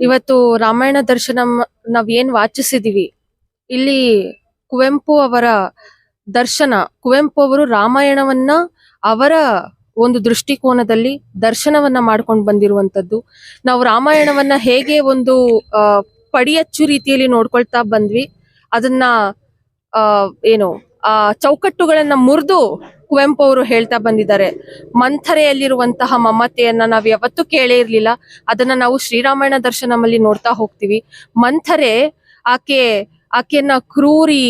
ಇವತ್ತು ರಾಮಾಯಣ ದರ್ಶನ ನಾವ್ ಏನ್ ವಾಚಿಸಿದೀವಿ, ಇಲ್ಲಿ ಕುವೆಂಪು ಅವರ ದರ್ಶನ, ಕುವೆಂಪು ಅವರು ರಾಮಾಯಣವನ್ನ ಅವರ ಒಂದು ದೃಷ್ಟಿಕೋನದಲ್ಲಿ ದರ್ಶನವನ್ನ ಮಾಡ್ಕೊಂಡು ಬಂದಿರುವಂತದ್ದು. ನಾವು ರಾಮಾಯಣವನ್ನ ಹೇಗೆ ಒಂದು ಪಡಿ ಪಡಿಯಚ್ಚು ರೀತಿಯಲ್ಲಿ ನೋಡ್ಕೊಳ್ತಾ ಬಂದ್ವಿ. ಅದನ್ನ ಏನು, ಆ, ಚೌಕಟ್ಟುಗಳನ್ನ ಮುರಿದು ಕುವೆಂಪು ಅವರು ಹೇಳ್ತಾ ಬಂದಿದ್ದಾರೆ, ಮಂಥರೆಯಲ್ಲಿರುವಂತಹ ಮಮತೆಯನ್ನ ನಾವ್ ಯಾವತ್ತೂ ಕೇಳೇ ಇರ್ಲಿಲ್ಲ. ಅದನ್ನ ನಾವು ಶ್ರೀರಾಮಾಯಣ ದರ್ಶನಮಲ್ಲಿ ನೋಡ್ತಾ ಹೋಗ್ತೀವಿ. ಮಂಥರೆ ಆಕೆ, ಆಕೆಯನ್ನ ಕ್ರೂರಿ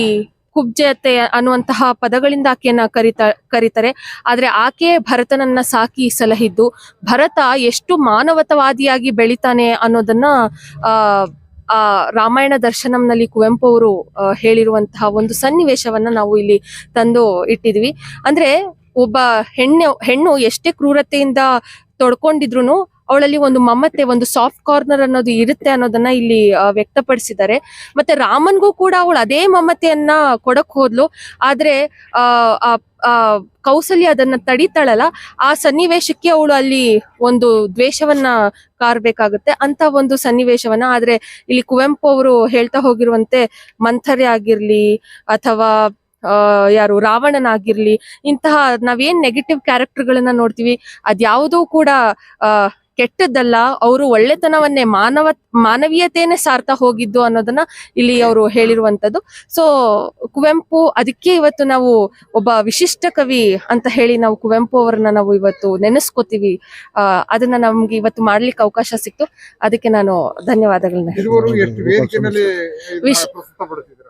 ಕುಬ್ಜತೆ ಅನ್ನುವಂತಹ ಪದಗಳಿಂದ ಆಕೆಯನ್ನ ಕರಿತಾ, ಕರೀತಾರೆ. ಆದ್ರೆ ಆಕೆ ಭರತನನ್ನ ಸಾಕಿ ಸಲಹಿದ್ದು, ಭರತ ಎಷ್ಟು ಮಾನವತವಾದಿಯಾಗಿ ಬೆಳಿತಾನೆ ಅನ್ನೋದನ್ನ, ಆ ಆ, ರಾಮಾಯಣ ದರ್ಶನಂನಲ್ಲಿ ಕುವೆಂಪು ಅವರು ಹೇಳಿರುವಂತಹ ಒಂದು ಸನ್ನಿವೇಶವನ್ನ ನಾವು ಇಲ್ಲಿ ತಂದು ಇಟ್ಟಿದ್ವಿ. ಅಂದ್ರೆ ಒಬ್ಬ ಹೆಣ್ಣು ಹೆಣ್ಣು ಎಷ್ಟೇ ಕ್ರೂರತೆಯಿಂದ ತೊಡ್ಕೊಂಡಿದ್ರು ಅವಳಲ್ಲಿ ಒಂದು ಮಮತೆ, ಒಂದು ಸಾಫ್ಟ್ ಕಾರ್ನರ್ ಅನ್ನೋದು ಇರುತ್ತೆ ಅನ್ನೋದನ್ನ ಇಲ್ಲಿ ವ್ಯಕ್ತಪಡಿಸಿದ್ದಾರೆ. ಮತ್ತೆ ರಾಮನ್ಗೂ ಕೂಡ ಅವಳು ಅದೇ ಮಮತೆಯನ್ನ ಕೊಡಕ್ ಹೋದ್ಲು. ಆದ್ರೆ, ಆ ಕೌಸಲ್ಯ ಅದನ್ನ ತಡಿತಾಳಲ್ಲ, ಆ ಸನ್ನಿವೇಶಕ್ಕೆ ಅವಳು ಅಲ್ಲಿ ಒಂದು ದ್ವೇಷವನ್ನ ಕಾರ್ಬೇಕಾಗುತ್ತೆ. ಅಂತ ಒಂದು ಸನ್ನಿವೇಶವನ್ನ. ಆದ್ರೆ ಇಲ್ಲಿ ಕುವೆಂಪು ಅವರು ಹೇಳ್ತಾ ಹೋಗಿರುವಂತೆ ಮಂಥರೆ ಆಗಿರ್ಲಿ ಅಥವಾ ಯಾರು ರಾವಣನಾಗಿರ್ಲಿ ಇಂತಹ ನಾವೇನ್ ನೆಗೆಟಿವ್ ಕ್ಯಾರೆಕ್ಟರ್ಗಳನ್ನ ನೋಡ್ತೀವಿ, ಅದ್ಯಾವುದೂ ಕೂಡ ಕೆಟ್ಟದ್ದಲ್ಲ ಅವರು ಒಳ್ಳೆತನವನ್ನೇ ಮಾನವ ಮಾನವೀಯತೆಯನ್ನೇ ಸಾರ್ತಾ ಹೋಗಿದ್ದು ಅನ್ನೋದನ್ನ ಇಲ್ಲಿ ಅವರು ಹೇಳಿರುವಂತದ್ದು ಸೊ ಕುವೆಂಪು ಅದಕ್ಕೆ ಇವತ್ತು ನಾವು ಒಬ್ಬ ವಿಶಿಷ್ಟ ಕವಿ ಅಂತ ಹೇಳಿ ನಾವು ಕುವೆಂಪು ಅವರನ್ನ ನಾವು ಇವತ್ತು ನೆನೆಸ್ಕೋತೀವಿ. ಅದನ್ನ ನಮ್ಗೆ ಇವತ್ತು ಮಾಡ್ಲಿಕ್ಕೆ ಅವಕಾಶ ಸಿಕ್ತು. ಅದಕ್ಕೆ ನಾನು ಧನ್ಯವಾದಗಳನ್ನ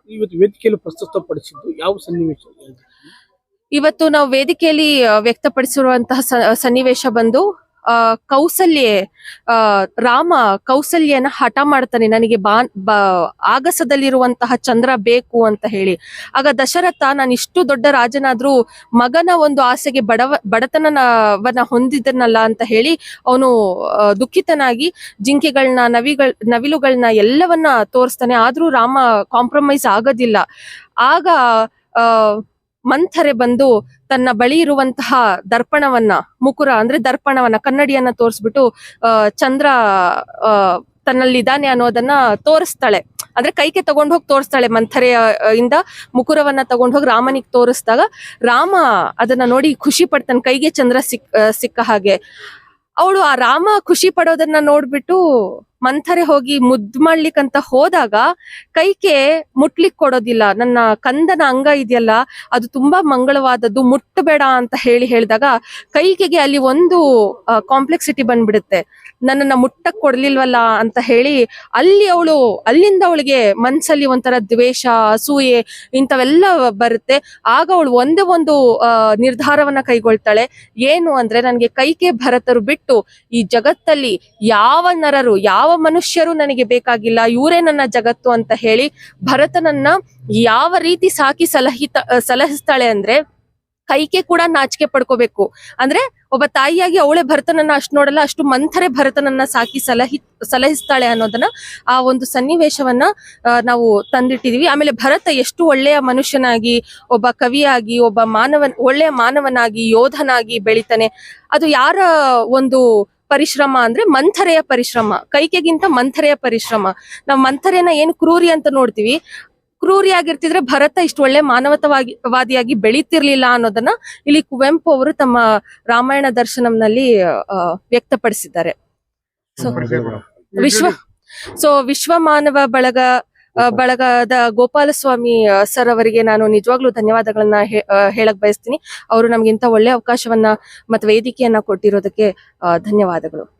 ಇವತ್ತು ವೇದಿಕೆಯಲ್ಲಿ ಪ್ರಸ್ತುತಪಡಿಸಿದ್ದು ಯಾವ ಸನ್ನಿವೇಶ? ಇವತ್ತು ನಾವು ವೇದಿಕೆಯಲ್ಲಿ ವ್ಯಕ್ತಪಡಿಸಿರುವಂತಹ ಸ- ಸನ್ನಿವೇಶ ಬಂದು ಕೌಸಲ್ಯೆ ರಾಮ ಕೌಸಲ್ಯನ ಹಠ ಮಾಡ್ತಾನೆ. ನನಗೆ ಬಾ ಬಾ, ಆಗಸದಲ್ಲಿರುವಂತಹ ಚಂದ್ರ ಬೇಕು ಅಂತ ಹೇಳಿ. ಆಗ ದಶರಥ, ನಾನು ಇಷ್ಟು ದೊಡ್ಡ ರಾಜನಾದ್ರೂ ಮಗನ ಒಂದು ಆಸೆಗೆ ಬಡವ ಬಡತನವನ್ನ ಹೊಂದಿದ್ದನಲ್ಲ ಅಂತ ಹೇಳಿ ಅವನು ದುಃಖಿತನಾಗಿ ಜಿಂಕೆಗಳನ್ನ ನವಿಗಳ್ ನವಿಲುಗಳನ್ನ ಎಲ್ಲವನ್ನ ತೋರಿಸ್ತಾನೆ. ಆದ್ರೂ ರಾಮ ಕಾಂಪ್ರಮೈಸ್ ಆಗೋದಿಲ್ಲ. ಆಗ ಮಂಥರೆ ಬಂದು ತನ್ನ ಬಳಿ ಇರುವಂತಹ ದರ್ಪಣವನ್ನ, ಮುಕುರ ಅಂದ್ರೆ ದರ್ಪಣವನ್ನ, ಕನ್ನಡಿಯನ್ನ ತೋರಿಸ್ಬಿಟ್ಟು ಚಂದ್ರ ತನ್ನಲ್ಲಿ ತನ್ನಲ್ಲಿದ್ದಾನೆ ಅನ್ನೋದನ್ನ ತೋರಿಸ್ತಾಳೆ. ಅಂದ್ರೆ ಕೈಗೆ ತಗೊಂಡ್ ಹೋಗಿ ತೋರಿಸ್ತಾಳೆ ಮಂಥರೆಯ ಇಂದ ಮುಕುರವನ್ನ ತಗೊಂಡ್ ಹೋಗಿ ರಾಮನಿಗೆ ತೋರಿಸಿದಾಗ ರಾಮ ಅದನ್ನ ನೋಡಿ ಖುಷಿ ಪಡ್ತಾನೆ ಕೈಗೆ ಚಂದ್ರ ಸಿಕ್ ಸಿಕ್ಕ ಹಾಗೆ. ಅವಳು ಆ ರಾಮ ಖುಷಿ ಪಡೋದನ್ನ ನೋಡ್ಬಿಟ್ಟು ಮಂಥರೆ ಹೋಗಿ ಮುದ್ ಮಾಡ್ಲಿಕ್ಕಂತ ಹೋದಾಗ ಕೈಕೆ ಮುಟ್ಲಿಕ್ ಕೊಡೋದಿಲ್ಲ. ನನ್ನ ಕಂದನ ಅಂಗ ಇದೆಯಲ್ಲ, ಅದು ತುಂಬಾ ಮಂಗಳವಾದದ್ದು ಮುಟ್ಟಬೇಡ ಅಂತ ಹೇಳಿ ಹೇಳಿದಾಗ ಕೈಕೆಗೆ ಅಲ್ಲಿ ಒಂದು ಕಾಂಪ್ಲೆಕ್ಸಿಟಿ ಬಂದ್ಬಿಡುತ್ತೆ. ನನ್ನನ್ನ ಮುಟ್ಟಕ್ ಕೊಡ್ಲಿಲ್ವಲ್ಲ ಅಂತ ಹೇಳಿ ಅಲ್ಲಿ ಅವಳು, ಅಲ್ಲಿಂದ ಅವಳಿಗೆ ಮನ್ಸಲ್ಲಿ ಒಂಥರ ದ್ವೇಷ, ಅಸೂಯೆ ಇಂಥವೆಲ್ಲ ಬರುತ್ತೆ. ಆಗ ಅವಳು ಒಂದೇ ಒಂದು ನಿರ್ಧಾರವನ್ನ ಕೈಗೊಳ್ತಾಳೆ. ಏನು ಅಂದ್ರೆ, ನನ್ಗೆ ಕೈಕೆ ಭರತರು ಬಿಟ್ಟು ಈ ಜಗತ್ತಲ್ಲಿ ಯಾವ ನರರು, ಯಾವ ಮನುಷ್ಯರು ನನಗೆ ಬೇಕಾಗಿಲ್ಲ, ಇವರೇ ನನ್ನ ಜಗತ್ತು ಅಂತ ಹೇಳಿ ಭರತನನ್ನ ಯಾವ ರೀತಿ ಸಾಕಿ ಸಲಹಿತ ಸಲಹಿಸ್ತಾಳೆ ಅಂದ್ರೆ ಕೈಕೆ ಕೂಡ ನಾಚಿಕೆ ಪಡ್ಕೋಬೇಕು. ಅಂದ್ರೆ ಒಬ್ಬ ತಾಯಿಯಾಗಿ ಅವಳೆ ಭರತನನ್ನ ಅಷ್ಟು ನೋಡಲ್ಲ, ಅಷ್ಟು ಮಂಥರೆ ಭರತನನ್ನ ಸಾಕಿ ಸಲಹಿ, ಸಲಹಿಸ್ತಾಳೆ ಅನ್ನೋದನ್ನ ಆ ಒಂದು ಸನ್ನಿವೇಶವನ್ನ ನಾವು ತಂದಿಟ್ಟಿದೀವಿ. ಆಮೇಲೆ ಭರತ ಎಷ್ಟು ಒಳ್ಳೆಯ ಮನುಷ್ಯನಾಗಿ, ಒಬ್ಬ ಕವಿಯಾಗಿ, ಒಬ್ಬ ಮಾನವನ್, ಒಳ್ಳೆಯ ಮಾನವನಾಗಿ, ಯೋಧನಾಗಿ ಬೆಳಿತಾನೆ. ಅದು ಯಾರ ಒಂದು ಪರಿಶ್ರಮ ಅಂದ್ರೆ ಮಂಥರೆಯ ಪರಿಶ್ರಮ. ಕೈಕೆಗಿಂತ ಮಂಥರೆಯ ಪರಿಶ್ರಮ. ನಾವು ಮಂಥರೆನ ಏನು ಕ್ರೂರಿ ಅಂತ ನೋಡ್ತೀವಿ. ಕ್ರೂರಿ ಆಗಿರ್ತಿದ್ರೆ ಭರತ ಇಷ್ಟು ಒಳ್ಳೆ ಮಾನವತವಾಗಿ ವಾದಿಯಾಗಿ ಬೆಳೀತಿರ್ಲಿಲ್ಲ ಅನ್ನೋದನ್ನ ಇಲ್ಲಿ ಕುವೆಂಪು ಅವರು ತಮ್ಮ ರಾಮಾಯಣ ದರ್ಶನಂನಲ್ಲಿ ವ್ಯಕ್ತಪಡಿಸಿದ್ದಾರೆ. ಸೊ ವಿಶ್ವ ಸೊ ವಿಶ್ವ ಮಾನವ ಬಳಗ ಬಳಗದ ಗೋಪಾಲಸ್ವಾಮಿ ಸರ್ ಅವರಿಗೆ ನಾನು ನಿಜವಾಗ್ಲೂ ಧನ್ಯವಾದಗಳನ್ನ ಹೇಳಕ್ ಬಯಸ್ತೀನಿ. ಅವರು ನಮ್ಗೆ ಇಂಥ ಒಳ್ಳೆ ಅವಕಾಶವನ್ನ ಮತ್ತೆ ವೇದಿಕೆಯನ್ನ ಕೊಟ್ಟಿರೋದಕ್ಕೆ ಧನ್ಯವಾದಗಳು.